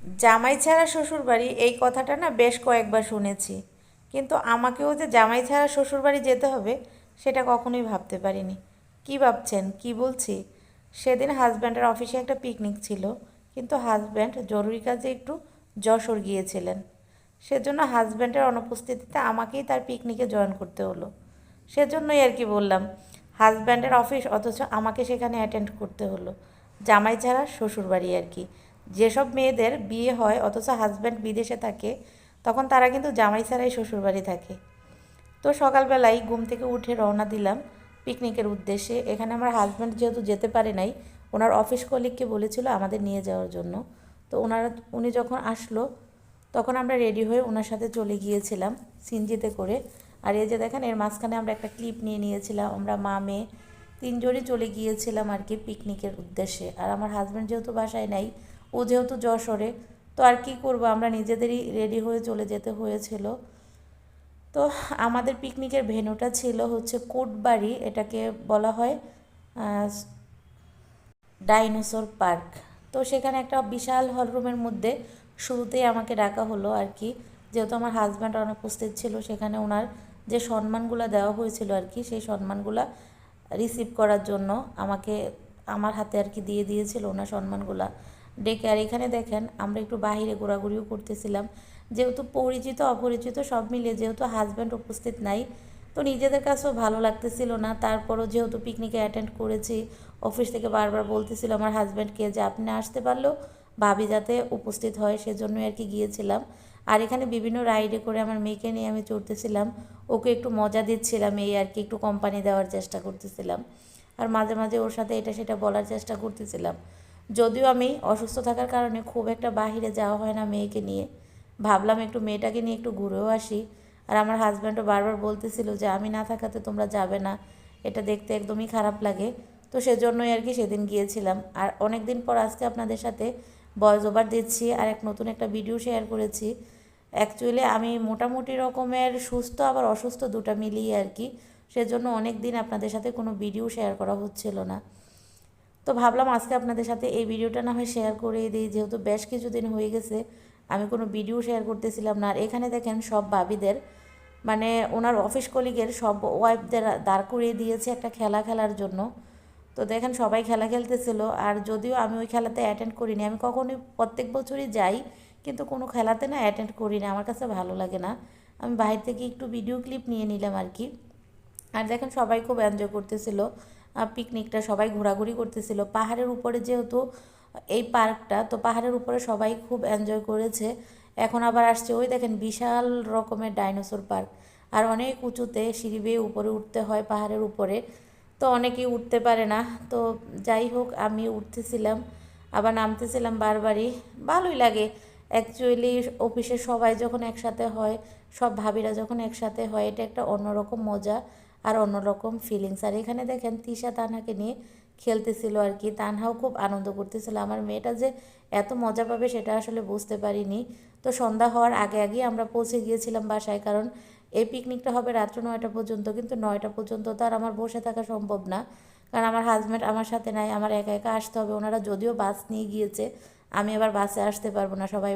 জামাই ছাড়া শ্বশুর বাড়ি এই কথাটা না বেশ কয়েকবার শুনেছি। কিন্তু আমাকেও যে জামাই ছাড়া শ্বশুর বাড়ি যেতে হবে, সেটা কখনোই ভাবতে পারিনি। কি ভাবছেন? কি বলছি? সেদিন হাজব্যান্ডের অফিসে একটা পিকনিক ছিল, কিন্তু হাজব্যান্ড জরুরি কাজে একটু যশোর গিয়েছিলেন। সেজন্য হাজব্যান্ডের অনুপস্থিতিতে আমাকেই তার পিকনিকে জয়েন করতে হলো। সেজন্যই আর কি বললাম, হাজব্যান্ডের অফিস, অথচ আমাকে সেখানে অ্যাটেন্ড করতে হলো। জামাই ছাড়া শ্বশুর বাড়ি আর কি। যেসব মেয়েদের বিয়ে হয়, অথচ হাজব্যান্ড বিদেশে থাকে, তখন তারা কিন্তু জামাই ছাড়াই শ্বশুরবাড়ি থাকে। তো সকালবেলায় ঘুম থেকে উঠে রওনা দিলাম পিকনিকের উদ্দেশ্যে। এখানে আমার হাজব্যান্ড যেহেতু যেতে পারে নাই, ওনার অফিস কলিগকে বলেছিল আমাদের নিয়ে যাওয়ার জন্য। তো ওনারা, উনি যখন আসলো, তখন আমরা রেডি হয়ে ওনার সাথে চলে গিয়েছিলাম সিনজিতে করে। আর এই যে দেখেন, এর মাঝখানে আমরা একটা ক্লিপ নিয়ে নিয়েছিলাম, আমরা মা, মেয়ে তিনজনই চলে গিয়েছিলাম আর কি পিকনিকের উদ্দেশ্যে। আর আমার হাজব্যান্ড যেহেতু বাসায় নাই ও যেহেতু যশোরে, তো আর কি করব? আমরা নিজেদেরই রেডি হয়ে চলে যেতে হয়েছিল। তো আমাদের পিকনিকের ভেন্যুটা ছিল হচ্ছে কোটবাড়ি, এটাকে বলা হয় ডাইনোসর পার্ক তো সেখানে একটা বিশাল হলরুমের মধ্যে শুরুতেই আমাকে ডাকা হলো আর কি। যেহেতু আমার হাজব্যান্ড অনুপস্থিত ছিল, সেখানে ওনার যে সম্মানগুলো দেওয়া হয়েছিল আর কি, সেই সম্মানগুলো রিসিভ করার জন্য আমাকে, আমার হাতে আর কি দিয়ে দিয়েছিল ওনার সম্মানগুলা। ডেকে, আর এখানে দেখেন আমরা একটু বাহিরে ঘোরাঘুরিও করতেছিলাম। যেহেতু পরিচিত, অপরিচিত সব মিলে যেহেতু হাজব্যান্ড উপস্থিত নাই, তো নিজেদের কাছেও ভালো লাগতেছিল না। তারপরও যেহেতু পিকনিকে অ্যাটেন্ড করেছি অফিস থেকে বারবার বলতেছিল আমার হাজব্যান্ডকে যে আপনি আসতে পারলেও ভাবি যাতে উপস্থিত হয়, সেজন্যই আর কি গিয়েছিলাম। আর এখানে বিভিন্ন রাইডে করে আমার মেয়েকে নিয়ে আমি চড়তেছিলাম। ওকে একটু মজা দিচ্ছিলাম এই আর কি, একটু কোম্পানি দেওয়ার চেষ্টা করতেছিলাম। আর মাঝে মাঝে ওর সাথে এটা সেটা বলার চেষ্টা করতেছিলাম। যদিও আমি অসুস্থ থাকার কারণে খুব একটা বাহিরে যাওয়া হয় না মেয়েকে নিয়ে। ভাবলাম একটু মেয়েটাকে নিয়ে একটু ঘুরেও আসি। আর আমার হাজব্যান্ডও বারবার বলতেছিল যে, আমি না থাকাতে তোমরা যাবে না। এটা দেখতে একদমই খারাপ লাগে। তো সেজন্যই আর কি সেদিন গিয়েছিলাম। আর অনেক দিন পর আজকে আপনাদের সাথে বয়স ওভার দিচ্ছি আর এক নতুন একটা ভিডিও শেয়ার করেছি। অ্যাকচুয়ালি আমি মোটামুটি রকমের সুস্থ আবার অসুস্থ দুটা মিলিয়ে আর কি। সেজন্য অনেক দিন আপনাদের সাথে কোনো ভিডিও শেয়ার করা হচ্ছিল না। তো ভাবলাম আজকে আপনাদের সাথে এই ভিডিওটা না হয় শেয়ার করে দিই। যেহেতু বেশ কিছুদিন হয়ে গেছে, আমি কোনো ভিডিও শেয়ার করতেছিলাম না। আর এখানে দেখেন সব ভাবিদের মানে ওনার অফিস কলিগের সব ওয়াইফদের দাঁড় করিয়ে দিয়েছে একটা খেলা খেলার জন্য। তো দেখেন সবাই খেলা খেলতেছিল, আর যদিও আমি ওই খেলাতে অ্যাটেন্ড করিনি। আমি কখনোই প্রত্যেক বছরই যাই, কিন্তু কোনো খেলাতে না অ্যাটেন্ড করি না আমার কাছে ভালো লাগে না। আমি বাইরে থেকে একটু ভিডিও ক্লিপ নিয়ে নিলাম আর কি। আর দেখেন সবাই খুব এনজয় করতেছিল। পিকনিকটা সবাই ঘোরাঘুরি করতেছিল। পাহাড়ের উপরে যেহেতু এই পার্কটা, তো পাহাড়ের উপরে সবাই খুব এনজয় করেছে। এখন আবার আসছে ওই দেখেন বিশাল রকমের ডাইনোসর পার্ক আর অনেক উঁচুতে সিঁড়ি বেয়ে উপরে উঠতে হয় পাহাড়ের উপরে। তো অনেকেই উঠতে পারে না। তো যাই হোক, আমি উঠতেছিলাম, আবার নামতেছিলাম বারবারই। ভালোই লাগে। অ্যাকচুয়ালি অফিসে সবাই যখন একসাথে হয়, সব ভাবিরা যখন একসাথে হয়, এটা একটা অন্যরকম মজা। আর অন্যরকম ফিলিংস আর এখানে দেখেন তিশা তানহাকে নিয়ে খেলতেছিল আর কি। তানহাও খুব আনন্দ করতেছিল। আমার মেয়েটা যে এত মজা পাবে সেটা আসলে বুঝতে পারিনি। তো সন্ধ্যা হওয়ার আগে আগেই আমরা পৌঁছে গিয়েছিলাম বাসায়। কারণ এই পিকনিকটা হবে রাত্র নয়টা পর্যন্ত। কিন্তু নয়টা পর্যন্ত তো আর আমার বসে থাকা সম্ভব না। কারণ আমার হাজব্যান্ড আমার সাথে নাই। আমার একা একা আসতে হবে। ওনারা যদিও বাস নিয়ে গিয়েছে। আমি আবার বাসে আসতে পারব না। সবাই